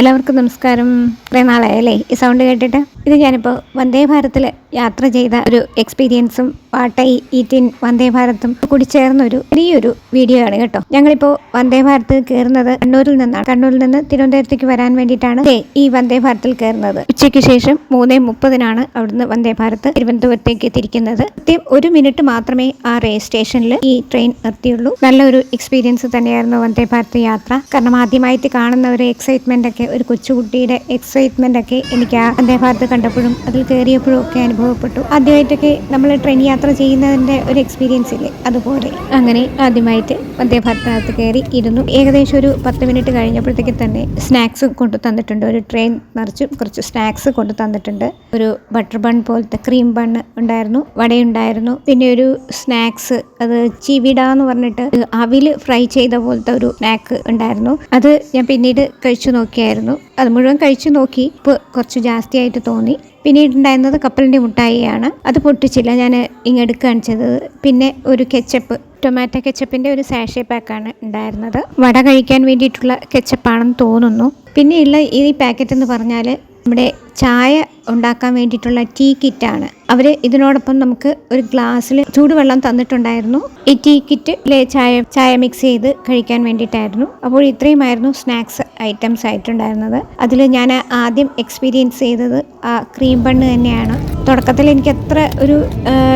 എല്ലാവർക്കും നമസ്കാരം. കുറേ നാളായല്ലേ ഈ സൗണ്ട് കേട്ടിട്ട്? ഇത് ഞാനിപ്പോൾ വന്ദേ ഭാരത്തിൽ യാത്ര ചെയ്ത ഒരു എക്സ്പീരിയൻസും പാട്ടൈ ഈറ്റിൻ വന്ദേ ഭാരത്തും കൂടി ചേർന്ന ഒരു ചെറിയൊരു വീഡിയോ ആണ് കേട്ടോ. ഞങ്ങളിപ്പോൾ വന്ദേ ഭാരത് കയറുന്നത് കണ്ണൂരിൽ നിന്നാണ്. കണ്ണൂരിൽ നിന്ന് തിരുവനന്തപുരത്തേക്ക് വരാൻ വേണ്ടിയിട്ടാണ് ഈ വന്ദേ ഭാരത്തിൽ കയറുന്നത് ഉച്ചയ്ക്ക് ശേഷം മൂന്നേ മുപ്പതിനാണ് അവിടുന്ന് വന്ദേ ഭാരത് തിരുവനന്തപുരത്തേക്ക് തിരിക്കുന്നത് കൃത്യം ഒരു മിനിറ്റ് മാത്രമേ ആ റെയിൽ സ്റ്റേഷനിൽ ഈ ട്രെയിൻ നിർത്തിയുള്ളൂ. നല്ലൊരു എക്സ്പീരിയൻസ് തന്നെയായിരുന്നു വന്ദേ ഭാരത് യാത്ര. കാരണം ആദ്യമായിട്ട് കാണുന്ന ഒരു എക്സൈറ്റ്മെന്റ് ഒക്കെ ഒരു കൊച്ചുകുട്ടിയുടെ എക്സൈറ്റ്മെന്റ് ഒക്കെ എനിക്ക് ആ അദ്ദേഹഭാഗത്ത് കണ്ടപ്പോഴും അതിൽ കയറിയപ്പോഴും ഒക്കെ അനുഭവപ്പെട്ടു. ആദ്യമായിട്ടൊക്കെ നമ്മൾ ട്രെയിൻ യാത്ര ചെയ്യുന്നതിന്റെ ഒരു എക്സ്പീരിയൻസ് ഇല്ലേ? അതുപോലെ. അങ്ങനെ ആദ്യമായിട്ട് വന്ദേ ഭാരതിനകത്ത് കയറി ഇരുന്നു. ഏകദേശം ഒരു പത്ത് മിനിറ്റ് കഴിഞ്ഞപ്പോഴത്തേക്ക് തന്നെ സ്നാക്സ് കൊണ്ടു തന്നിട്ടുണ്ട്. ഒരു ട്രെയിൻ നിറച്ച് കുറച്ച് സ്നാക്സ് കൊണ്ടു തന്നിട്ടുണ്ട്. ഒരു ബട്ടർ ബൺ പോലത്തെ ക്രീം ബൺ ഉണ്ടായിരുന്നു. വടയുണ്ടായിരുന്നു. പിന്നെ ഒരു സ്നാക്സ് അത് ചിവിട എന്ന് പറഞ്ഞിട്ട് അവിൽ ഫ്രൈ ചെയ്ത പോലത്തെ ഒരു സ്നാക്ക് ഉണ്ടായിരുന്നു. അത് ഞാൻ പിന്നീട് കഴിച്ചു നോക്കിയായിരുന്നു. അത് മുഴുവൻ കഴിച്ചു നോക്കി. ഉപ്പ് കുറച്ച് ജാസ്തിയായിട്ട് തോന്നി. പിന്നീട് ഉണ്ടായിരുന്നത് കപ്പലിന്റെ മുട്ടായിയാണ്. അത് പൊട്ടിച്ചില്ല. ഞാൻ ഇങ്ങെടുക്ക് ചെയ്തത് പിന്നെ ഒരു കെച്ചപ്പ് ടൊമാറ്റോ കെച്ചപ്പിന്റെ ഒരു സാഷേ പാക്കാണ് ഉണ്ടായിരുന്നത്. വട കഴിക്കാൻ വേണ്ടിയിട്ടുള്ള കെച്ചപ്പാണെന്ന് തോന്നുന്നു. പിന്നെയുള്ള ഈ പാക്കറ്റ് എന്ന് പറഞ്ഞാൽ നമ്മുടെ ചായ ഉണ്ടാക്കാൻ വേണ്ടിയിട്ടുള്ള ടീ കിറ്റാണ്. അവർ ഇതിനോടൊപ്പം നമുക്ക് ഒരു ഗ്ലാസ്സിൽ ചൂടുവെള്ളം തന്നിട്ടുണ്ടായിരുന്നു. ഈ ടീ കിറ്റിലെ ചായ ചായ മിക്സ് ചെയ്ത് കഴിക്കാൻ വേണ്ടിയിട്ടായിരുന്നു. അപ്പോൾ ഇത്രയുമായിരുന്നു സ്നാക്സ്. ഐറ്റംസ് ആയിട്ടുണ്ടായിരുന്നത്. അതിൽ ഞാൻ ആദ്യം എക്സ്പീരിയൻസ് ചെയ്തത് ആ ക്രീം ബണ്ണ് തന്നെയാണ്. തുടക്കത്തിൽ എനിക്ക് അത്ര ഒരു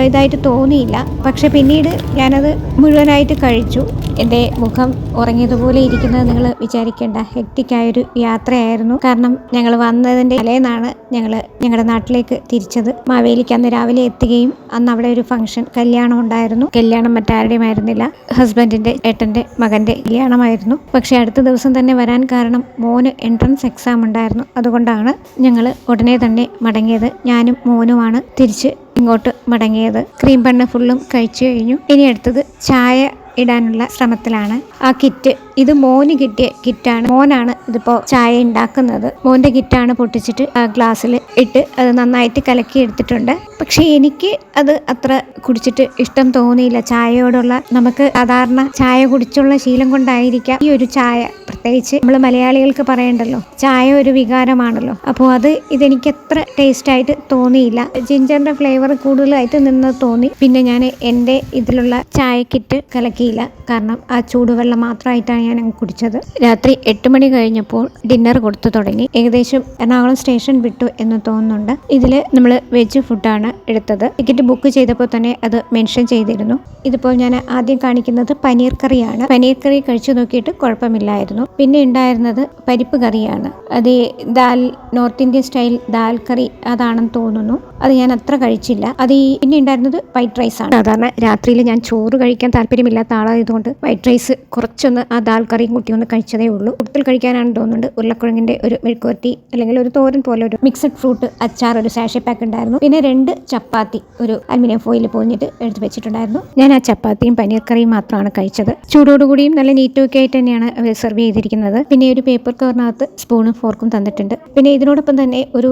ഇതായിട്ട് തോന്നിയില്ല. പക്ഷെ പിന്നീട് ഞാനത് മുഴുവനായിട്ട് കഴിച്ചു. എന്റെ മുഖം ഉറങ്ങിയതുപോലെ ഇരിക്കുന്നത് നിങ്ങൾ വിചാരിക്കേണ്ട ഹെക്റ്റിക്കായൊരു യാത്രയായിരുന്നു. കാരണം ഞങ്ങൾ വന്നതിന്റെ തലേന്നാണ് ഞങ്ങൾ ഞങ്ങളുടെ നാട്ടിലേക്ക് തിരിച്ചത്. മാവേലിക്ക് അന്ന് രാവിലെ എത്തുകയും അന്ന് അവിടെ ഒരു ഫംഗ്ഷൻ കല്യാണം ഉണ്ടായിരുന്നു. കല്യാണം മറ്റാരുടെയും ആയിരുന്നില്ല. ഹസ്ബൻഡിന്റെ ഏട്ടന്റെ മകന്റെ കല്യാണമായിരുന്നു. പക്ഷേ അടുത്ത ദിവസം തന്നെ വരാൻ കാരണം മോന് എൻട്രൻസ് എക്സാം ഉണ്ടായിരുന്നു. അതുകൊണ്ടാണ് ഞങ്ങൾ ഉടനെ തന്നെ മടങ്ങിയത്. ഞാനും മോനുമാണ് തിരിച്ച് ഇങ്ങോട്ട് മടങ്ങിയത്. ക്രീം ബണ്ണ് ഫുള്ളും കഴിച്ചു കഴിഞ്ഞു. ഇനി അടുത്തത് ചായ ഇടാനുള്ള ശ്രമത്തിലാണ്. ആ കിറ്റ് ഇത് മോന് കിട്ടിയ കിറ്റാണ് മോനാണ് ഇതിപ്പോൾ ചായ ഉണ്ടാക്കുന്നത്. മോന്റെ കിറ്റാണ് പൊട്ടിച്ചിട്ട് ഗ്ലാസ്സിൽ ഇട്ട് അത് നന്നായിട്ട് കലക്കി എടുത്തിട്ടുണ്ട്. പക്ഷെ എനിക്ക് അത് അത്ര കുടിച്ചിട്ട് ഇഷ്ടം തോന്നിയില്ല. ചായയോടുള്ള നമുക്ക് സാധാരണ ചായ കുടിച്ചുള്ള ശീലം കൊണ്ടായിരിക്കാം ഈ ഒരു ചായ പ്രത്യേകിച്ച് നമ്മൾ മലയാളികൾക്ക് പറയണ്ടല്ലോ ചായ ഒരു വികാരമാണല്ലോ. അപ്പോൾ അത് ഇതെനിക്ക് അത്ര ടേസ്റ്റായിട്ട് തോന്നിയില്ല. ജിഞ്ചറിന്റെ ഫ്ലേവർ കൂടുതലായിട്ട് നിന്ന് തോന്നി. പിന്നെ ഞാൻ എന്റെ ഇതിലുള്ള ചായക്കിറ്റ് കിറ്റ് കലക്കിയില്ല. കാരണം ആ ചൂടുവെള്ളം മാത്രമായിട്ടാണ് ഞാൻ അങ്ങ് കുടിച്ചത്. രാത്രി എട്ട് മണി കഴിഞ്ഞപ്പോൾ ഡിന്നർ കൊടുത്തു തുടങ്ങി. ഏകദേശം എറണാകുളം സ്റ്റേഷൻ വിട്ടു എന്ന് തോന്നുന്നുണ്ട്. ഇതിൽ നമ്മൾ വെജ് ഫുഡാണ് എടുത്തത്. ടിക്കറ്റ് ബുക്ക് ചെയ്തപ്പോൾ തന്നെ അത് മെൻഷൻ ചെയ്തിരുന്നു. ഇതിപ്പോൾ ഞാൻ ആദ്യം കാണിക്കുന്നത് പനീർ കറിയാണ് പനീർ കറി കഴിച്ചു നോക്കിയിട്ട് കുഴപ്പമില്ലായിരുന്നു. പിന്നെ ഉണ്ടായിരുന്നത് പരിപ്പ് കറിയാണ്. അത് dal north Indian style dal curry അതാണെന്ന് തോന്നുന്നു. അത് ഞാൻ അത്ര കഴിച്ചില്ല. അത് ഈ പിന്നെ ഉണ്ടായിരുന്നത് വൈറ്റ് റൈസ് ആണ്. സാധാരണ രാത്രിയിൽ ഞാൻ ചോറ് കഴിക്കാൻ താല്പര്യമില്ലാത്ത ആളായതുകൊണ്ട് വൈറ്റ് റൈസ് കുറച്ചൊന്ന് ആ ദാൽ കറിയും കൂട്ടി ഒന്ന് കഴിച്ചതേ ഉള്ളൂ. കൂടുതൽ കഴിക്കാനാണ് തോന്നുന്നുണ്ട്. ഉരുളക്കിഴങ്ങിന്റെ ഒരു മെഴുക്കുവരട്ടി അല്ലെങ്കിൽ ഒരു തോരൻ പോലെ ഒരു മിക്സഡ് ഫ്രൂട്ട് അച്ചാർ ഒരു സാഷെ പാക്ക് ഉണ്ടായിരുന്നു. പിന്നെ രണ്ട് ചപ്പാത്തി ഒരു അലുമിനിയം ഫോയിൽ പൊതിഞ്ഞിട്ട് എടുത്ത് വെച്ചിട്ടുണ്ടായിരുന്നു. ഞാൻ ആ ചപ്പാത്തിയും പനീർ കറിയും മാത്രമാണ് കഴിച്ചത്. ചൂടോടുകൂടിയും നല്ല നീറ്റൊക്കെ ആയിട്ട് തന്നെയാണ് അവർ സെർവ് ചെയ്തിരിക്കുന്നത് പിന്നെ ഒരു പേപ്പർ കവറിനകത്ത് സ്പൂണും ഫോർക്കും തന്നിട്ടുണ്ട്. പിന്നെ ഇതിനോടൊപ്പം തന്നെ ഒരു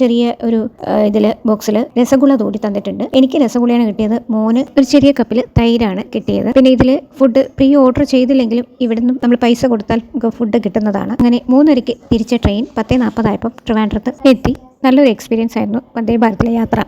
ചെറിയ ഒരു ഇതിൽ ബോക്സിൽ രസഗുള തൂടി തന്നിട്ടുണ്ട്. എനിക്ക് രസഗുളയാണ് കിട്ടിയത്. മോന് ഒരു ചെറിയ കപ്പിൽ തൈരാണ് കിട്ടിയത്. പിന്നെ ഇതിൽ ഫുഡ് പ്രീ ഓർഡർ ചെയ്തില്ലെങ്കിലും ഇവിടുന്ന് നമ്മൾ പൈസ കൊടുത്താൽ നമുക്ക് ഫുഡ് കിട്ടുന്നതാണ്. അങ്ങനെ മൂന്നരയ്ക്ക് തിരിച്ച ട്രെയിൻ പത്തേ നാൽപ്പതായപ്പോൾ ട്രിവാൻഡ്രത്ത് എത്തി. നല്ലൊരു എക്സ്പീരിയൻസ് ആയിരുന്നു. വന്ദേ ഭാരതിലെ യാത്ര.